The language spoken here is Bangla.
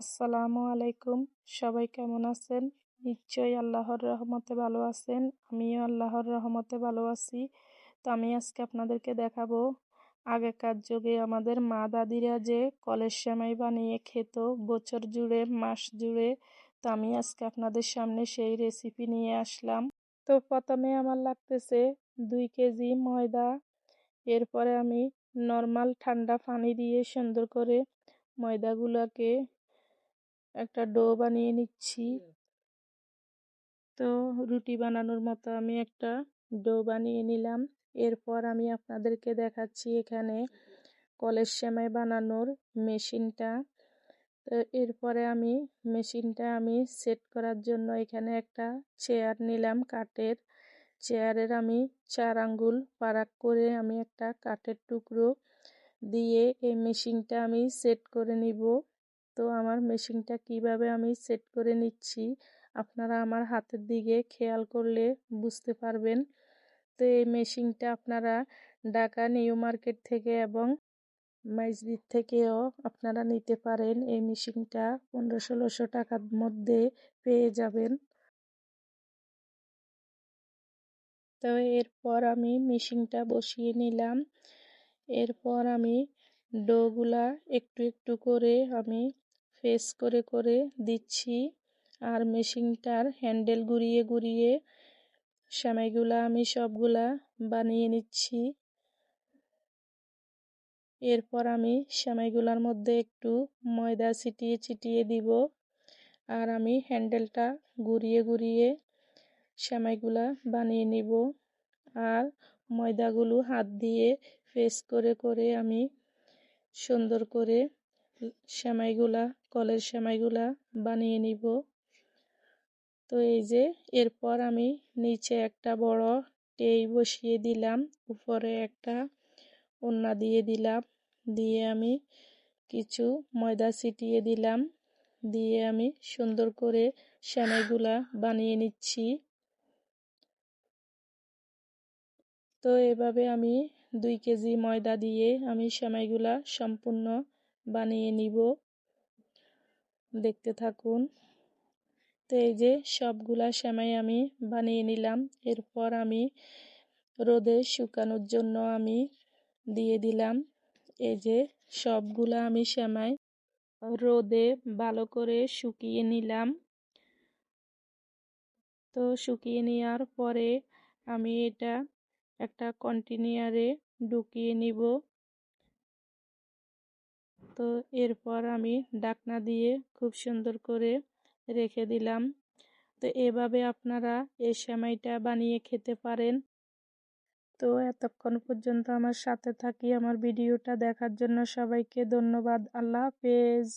আসসালামু আলাইকুম। সবাই কেমন আছেন? নিশ্চয়ই আল্লাহর রহমতে ভালো আছেন। আমিও আল্লাহর রহমতে ভালো আছি। তো আমি আজকে আপনাদেরকে দেখাবো, আগেকার যুগে আমাদের মা দাদিরা যে কলের সেমাই বানিয়ে খেত, বছর জুড়ে, মাস জুড়ে, তো আমি আজকে আপনাদের সামনে সেই রেসিপি নিয়ে আসলাম। তো প্রথমে আমার লাগতেছে দুই কেজি ময়দা, এরপরে আমি নর্মাল ঠান্ডা পানি দিয়ে সুন্দর করে ময়দাগুলোকে একটা ডো বানিয়ে নিচ্ছি। তো রুটি বানানোর মতো আমি একটা ডো বানিয়ে নিলাম। এরপর আমি আপনাদেরকে দেখাচ্ছি এখানে কলের সেমাই বানানোর মেশিনটা। তো এরপরে আমি মেশিনটা আমি সেট করার জন্য এখানে একটা চেয়ার নিলাম কাঠের। চেয়ারের আমি চার আঙ্গুল পারাক করে আমি একটা কাঠের টুকরো দিয়ে এই মেশিনটা আমি সেট করে নিব। তো আমার মেশিনটা কীভাবে আমি সেট করে নিচ্ছি, আপনারা আমার হাতের দিকে খেয়াল করলে বুঝতে পারবেন। তো এই মেশিনটা আপনারা ঢাকা নিউ মার্কেট থেকে এবং মাইজদির থেকেও আপনারা নিতে পারেন। এই মেশিনটা পনেরো ষোলোশো টাকার মধ্যে পেয়ে যাবেন। তো এরপর আমি মেশিনটা বসিয়ে নিলাম। এরপর আমি ডোগুলা একটু একটু করে আমি ফেস করে করে দিচ্ছি। আর মেশিনটার হ্যান্ডেল ঘুরিয়ে ঘুরিয়ে সেমাইগুলা আমি সবগুলা বানিয়ে নিচ্ছি। এরপর আমি সেমাইগুলার মধ্যে একটু ময়দা ছিটিয়ে ছিটিয়ে দিব। আর আমি হ্যান্ডেলটা ঘুরিয়ে ঘুরিয়ে সেমাইগুলা বানিয়ে নিব। আর ময়দাগুলো হাত দিয়ে ফেস করে করে আমি সুন্দর করে সেমাইগুলা, কলের সেমাইগুলা বানিয়ে নিব। তো এই যে, এরপর আমি নিচে একটা বড় টেই বসিয়ে দিলাম, উপরে একটা ওন্না দিয়ে দিলাম, দিয়ে আমি কিছু ময়দা ছিটিয়ে দিলাম, দিয়ে আমি সুন্দর করে সেমাইগুলা বানিয়ে নিচ্ছি। তো এভাবে আমি দুই কেজি ময়দা দিয়ে আমি সেমাইগুলা সম্পূর্ণ বানিয়ে নিব। দেখতে থাকুন। তো এই যে সবগুলা সেমাই আমি বানিয়ে নিলাম। এরপর আমি রোদে শুকানোর জন্য আমি দিয়ে দিলাম। এই যে সবগুলা আমি সেমাই রোদে ভালো করে শুকিয়ে নিলাম। তো শুকিয়ে নেওয়ার পরে আমি এটা একটা কন্টিনিয়ারে ঢুকিয়ে নিব। তো এরপর আমি ডাকনা দিয়ে খুব সুন্দর করে রেখে দিলাম। তো এভাবে আপনারা এই সেমাইটা বানিয়ে খেতে পারেন। তো এতক্ষণ পর্যন্ত আমার সাথে থাকি, আমার ভিডিওটা দেখার জন্য সবাইকে ধন্যবাদ। আল্লাহ হাফেজ।